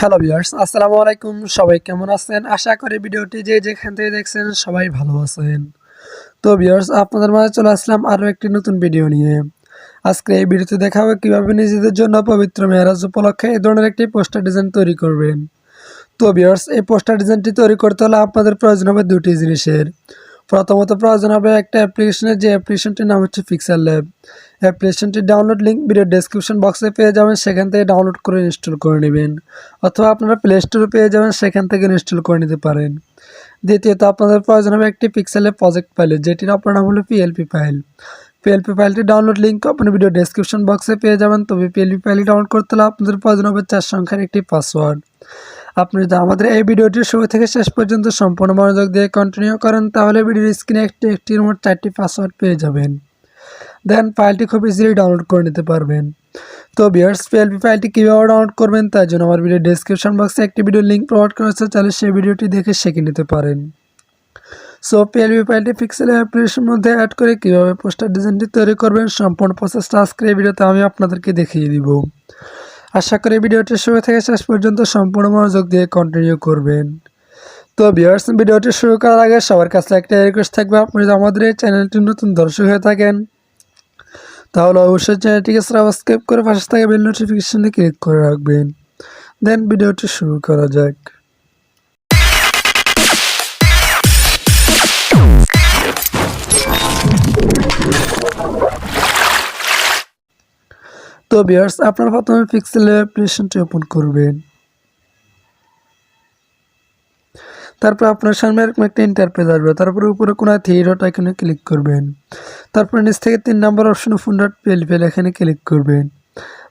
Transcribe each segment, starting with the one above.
Hello viewers আসসালামু আলাইকুম। সবাই কেমন আছেন? আশা করি ভিডিওটি যে যেখান থেকে দেখছেন সবাই ভালো আছেন। তো ভিউয়ার্স আপনাদের মাঝে চলে আসলাম আরও একটি নতুন ভিডিও নিয়ে। আজকে এই ভিডিওতে দেখা হবে কীভাবে নিজেদের জন্য পবিত্র মেয়ারাজ উপলক্ষে এই ধরনের একটি পোস্টার ডিজাইন তৈরি করবেন। তো ভিউয়ার্স এই পোস্টার ডিজাইনটি তৈরি করতে হলে আপনাদের প্রয়োজন হবে দুটি জিনিসের। প্রথমত প্রয়োজন হবে একটা অ্যাপ্লিকেশনের যে অ্যাপ্লিকেশনটির নাম হচ্ছে পিক্সেল ল্যাব অ্যাপ্লিকেশনটির ডাউনলোড লিঙ্ক ভিডিও ডেসক্রিপশন বক্সে পেয়ে যাবেন, সেখান থেকে ডাউনলোড করে ইনস্টল করে নেবেন। অথবা আপনারা প্লে স্টোরে পেয়ে যাবেন, সেখান থেকে ইনস্টল করে নিতে পারেন। দ্বিতীয়ত, আপনাদের প্রয়োজন হবে একটি পিক্সেলের প্রজেক্ট ফাইল যেটির আপনার নাম হলো পিএলপি ফাইল পিএলপি ফাইলটি ডাউনলোড লিঙ্ক আপনি ভিডিও ডেসক্রিপশন বক্সে পেয়ে যাবেন, তবে পিএলপি ফাইলটি ডাউনলোড করতে হলে আপনাদের প্রয়োজন হবে চার সংখ্যার একটি পাসওয়ার্ড আপনি যদি আমাদের এই ভিডিওটি শুরু থেকে শেষ পর্যন্ত সম্পূর্ণ মনোযোগ দিয়ে কন্টিনিউ করেন, তাহলে ভিডিওর স্ক্রিনে একটি একটির মোট চারটি পাসওয়ার্ড পেয়ে যাবেন। দেন ফাইলটি খুব ইজিলি ডাউনলোড করে নিতে পারবেন। তো বিয়ার্স পিএলপি ফাইলটি কীভাবে ডাউনলোড করবেন, তার জন্য আমার ভিডিও ডেসক্রিপশন বক্সে একটি ভিডিও লিঙ্ক প্রোভাইড করা হচ্ছে তাহলে সেই ভিডিওটি দেখে শিখে নিতে পারেন। সো পিএলপি ফাইলটি পিক্সেল অ্যাপ্লিকেশনের মধ্যে অ্যাড করে কীভাবে পোস্টার ডিজাইনটি তৈরি করবেন, সম্পূর্ণ প্রসেসটা আজকের ভিডিওতে আমি আপনাদেরকে দেখিয়ে দিব। আশা করি ভিডিওটি শুরু থেকে শেষ পর্যন্ত সম্পূর্ণ মনোযোগ দিয়ে কন্টিনিউ করবেন। তো ভিউয়ার্স ভিডিওটি শুরু করার আগে সবার কাছে একটা রিকোয়েস্ট থাকবে, আপনি যদি আমাদের এই চ্যানেলটি নতুন দর্শক হয়ে থাকেন, তাহলে অবশ্যই চ্যানেলটিকে সাবস্ক্রাইব করে পাশে থাকা বেল নোটিফিকেশানে ক্লিক করে রাখবেন। দেন ভিডিওটি শুরু করা যাক। তো ভিউয়ার্স আপনারা প্রথমে পিক্সেল অ্যাপ্লিকেশনটি ওপেন করবেন। তারপর আপনার সামনে এরকম একটা ইন্টারপেজ আসবে। তারপরে উপরে কোনো থ্রি এখানে ক্লিক করবেন। তারপর নিচ থেকে তিন নম্বর অপশন ফোন ডট পিএলপিএল এখানে ক্লিক করবেন।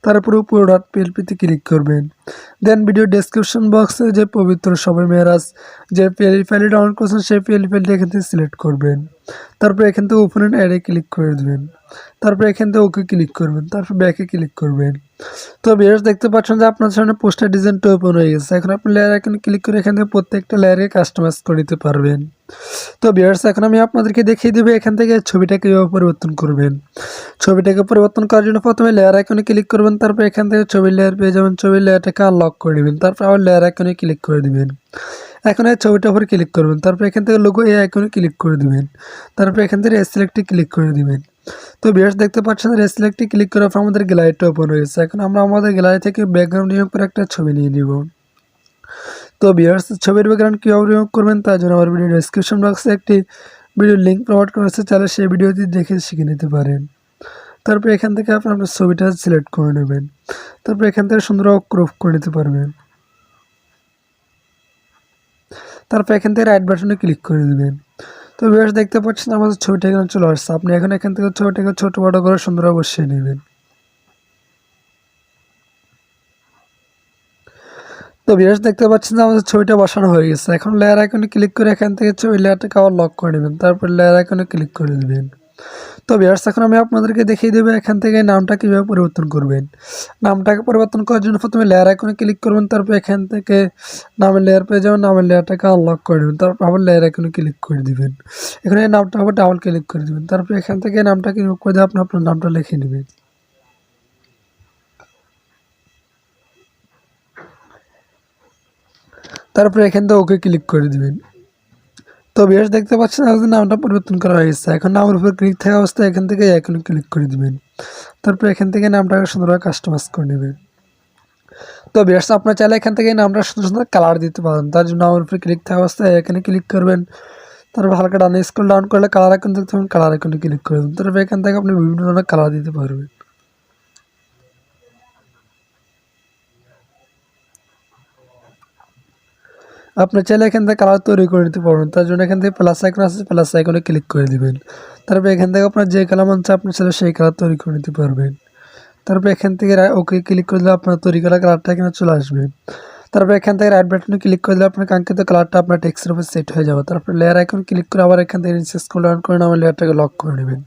তারপর উপরে ডট পিএলপিতে ক্লিক করবেন। দেন ভিডিও ডেসক্রিপশন বক্সে যে পবিত্র সবাই মেয়েরাজ যে পিএলপি ফাইলটি ডাউনলোড করছেন, সেই পিএলপি ফাইলটি এখান থেকে সিলেক্ট করবেন। তারপর এখান থেকে ওপেন অ্যাডে ক্লিক করে দেবেন। তারপর এখান থেকে ওকে ক্লিক করবেন। তারপর ব্যাকে ক্লিক করবেন। তো বিয়ার্স দেখতে পাচ্ছেন যে আপনার সামনে পোস্টার ডিজাইনটা ওপেন হয়ে গেছে। এখন আপনি লেয়ার এখানে ক্লিক করে এখান থেকে প্রত্যেকটা লেয়ারে কাস্টমাইজ করে দিতে পারবেন। তো বিয়ার্স এখন আমি আপনাদেরকে দেখিয়ে দেবো এখান থেকে ছবিটাকে কীভাবে পরিবর্তন করবেন। ছবিটাকে পরিবর্তন করার জন্য প্রথমে লেয়ার আইকনে ক্লিক করবেন। তারপর এখান থেকে ছবির লেয়ার পেয়ে যাবেন। ছবির লেয়ারটাকে আনলক করে নেবেন তারপর আবার লেয়ার আইকনে ক্লিক করে দিবেন। এখন এই ছবিটার উপর ক্লিক করবেন। তারপর এখান থেকে লোগো এই আইকনে ক্লিক করে দিবেন। তারপর এখান থেকে সিলেক্টে ক্লিক করে দিবেন। তো বিয়ার্স দেখতে পাচ্ছেন রেসিলেক্টে ক্লিক করার পর আমাদের গ্যালারিটা ওপেন হয়েছে এখন আমরা আমাদের গ্যালারি থেকে ব্যাকগ্রাউন্ড রিমুভ করে একটা ছবি নিয়ে নিব। তো বিয়ার্স ছবির ব্যাকগ্রাউন্ড কীভাবে রিমুভ করবেন তার জন্য আমার ভিডিও ডিসক্রিপশন বক্সে একটি ভিডিও লিঙ্ক প্রোভাইড করা হচ্ছে তাহলে সেই ভিডিওটি দেখে শিখে নিতে পারেন। তারপর এখান থেকে আপনি আপনার ছবিটা সিলেক্ট করে নেবেন। তারপর এখান থেকে সুন্দর ক্রপ করে নিতে পারবেন। তারপর এখান থেকে রাইট বাটনে ক্লিক করে দেবেন। তো ভিউয়ার্স দেখতে পাচ্ছেন আমাদের ছবিটা এখানে চলে আসছে। আপনি এখন এখান থেকে ছবিটাকে ছোটো বড়ো করে সুন্দর অবশ্যই নেবেন। তো ভিউয়ার্স দেখতে পাচ্ছেন যে আমাদের ছবিটা বসানো হয়ে গেছে। এখন লেয়ার আইকনে ক্লিক করে এখান থেকে ছবি লেয়ারটাকে আবার লক করে নেবেন। তারপর লেয়ার আইকনে ক্লিক করে দেবেন। তো ভিউয়ার্স এখন আমি আপনাদেরকে দেখিয়ে দেবো এখান থেকে নামটা কীভাবে পরিবর্তন করবেন। নামটাকে পরিবর্তন করার জন্য প্রথমে লেয়ার আইকনে ক্লিক করবেন, তারপর এখান থেকে নামের লেয়ার পেয়ে যাবেন, নামের লেয়ারটাকে আনলক করে নেবেন তারপর আবার লেয়ার আইকনে ক্লিক করে দিবেন। এখানে নামটা আবার ডাবল ক্লিক করে দেবেন, তারপর এখান থেকে নামটা রিমুভ করে দিয়ে আপনি আপনার নামটা লিখে নেবেন। তারপরে এখান থেকে ওকে ক্লিক করে দিবেন। তো বেশ দেখতে পাচ্ছেন আপনাদের নামটা পরিবর্তন করা হয়েছে এখন নামের উপর ক্লিক থাকা অবস্থায় এখান থেকে এখন ক্লিক করে দিবেন। তারপর এখান থেকে নামটাকে সুন্দরভাবে কাস্টমাইজ করে নেবেন। তো বেশ আপনার চাইলে এখান থেকে নামটা সুন্দর সুন্দর কালার দিতে পারেন। তার জন্য নামের উপরে ক্লিক থাকা অবস্থায় এখানে ক্লিক করবেন। তারপর হালকা ডানে স্কুল ডাউন করলে কালার এখন দেখতে পাবেন কালার এখানে ক্লিক করে দেবেন। তারপর এখান থেকে আপনি বিভিন্ন ধরনের কালার দিতে পারবেন। আপনি চাইলে এখান থেকে কালার তৈরি করে নিতে পারবেন। তার জন্য এখান থেকে প্লাস আইকন আছে প্লাস আইকনে ক্লিক করে দিবেন। তারপর এখান থেকে আপনার যে কালার মন চায় আপনি চাইলে সেই কালার তৈরি করে নিতে পারবেন। তারপর এখান থেকে ওকে ক্লিক করে দিলে আপনার তৈরি করা কালারটা এখানে চলে আসবে। তারপর এখান থেকে রাইট বাটনে ক্লিক করে দিলে আপনার কাঙ্ক্ষিত কালারটা আপনার টেক্সের উপর সেট হয়ে যাবে। তারপর লেয়ার আইকন ক্লিক করে আবার এখান থেকে স্ক্রল ডাউন করে আমার লেয়ারটাকে লক করে নেবেন।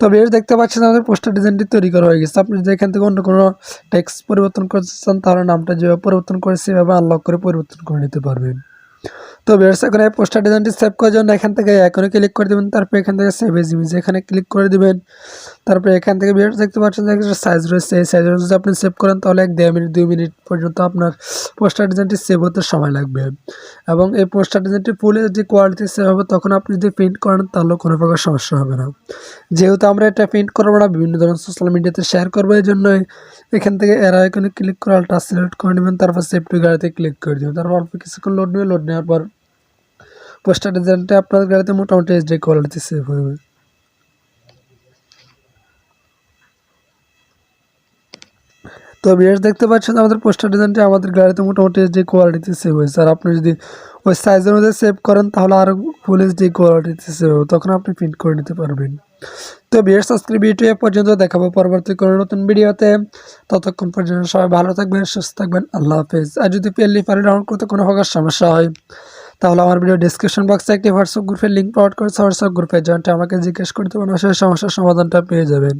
তো এর দেখতে পাচ্ছেন আমাদের পোস্টার ডিজাইনটি তৈরি করা হয়ে গেছে। আপনি যদি এখান থেকে অন্য কোনো টেক্সট পরিবর্তন করতে চান, তাহলে নামটা যেভাবে পরিবর্তন করে সেভাবে আনলক করে পরিবর্তন করে নিতে পারবেন। তো বেশ এখন এই পোস্টার ডিজাইনটি সেভ করার জন্য এখান থেকে এখনই ক্লিক করে দেবেন। তারপর এখান থেকে সেভ এজ ইমেজ এখানে ক্লিক করে দেবেন। তারপরে এখান থেকে ভিডিও দেখতে পাচ্ছেন যে একটা সাইজ রয়েছে। এই সাইজ যদি আপনি সেভ করেন, তাহলে এক দেড় মিনিট, দুই মিনিট পর্যন্ত আপনার পোস্টার ডিজাইনটি সেভ হতে সময় লাগবে। এবং এই পোস্টার ডিজাইনটি ফুলে যে কোয়ালিটি সেভ হবে, তখন আপনি যদি প্রিন্ট করেন তাহলেও কোনো প্রকার সমস্যা হবে না। যেহেতু আমরা এটা প্রিন্ট করব না, বিভিন্ন ধরনের সোশ্যাল মিডিয়াতে শেয়ার করব, এই জন্য এখান থেকে এরা এখানে ক্লিক করে আলটা সিলেক্ট করে নেবেন। তারপর সেভ টু গাড়িতে ক্লিক করে দেবেন। তারপর অল্প কিছুক্ষণ লোড নেবে লোড নেওয়ার পর পোস্টার ডিজাইনটা আপনার গাড়িতে মোটামুটি এইচডি কোয়ালিটি সেভ হবে তো বিয়ার্স দেখতে পাচ্ছেন, আমাদের পোস্টার ডিজাইনটি আমাদের গাড়িতে মোটামুটি এইচডি কোয়ালিটিতে সেভ হয়েছে আর আপনি যদি ওই সাইজের মধ্যে সেভ করেন, তাহলে আরও ফুল এইচডি কোয়ালিটিতে সেভ হবে তখন আপনি প্রিন্ট করে নিতে পারবেন। তো বিয়ার্স আজকের ভিডিও পর্যন্ত, দেখাবো পরবর্তী কোনো নতুন ভিডিওতে ততক্ষণ পর্যন্ত সবাই ভালো থাকবেন, সুস্থ থাকবেন, আল্লাহ হাফেজ। আর যদি পেলি পারে ডাউনলোড করতে কোনো প্রকার সমস্যা হয় তাহলে আমার ভিডিও ডিসক্রিপশন বক্সে একটি হোয়াটসঅ্যাপ গ্রুপের লিঙ্ক প্রোভাইড করেছে। হোয়াটসঅ্যাপ গ্রুপে জয়েন্টে আমাকে জিজ্ঞেস করতে পারেন সমস্যার সমাধানটা পেয়ে যাবেন।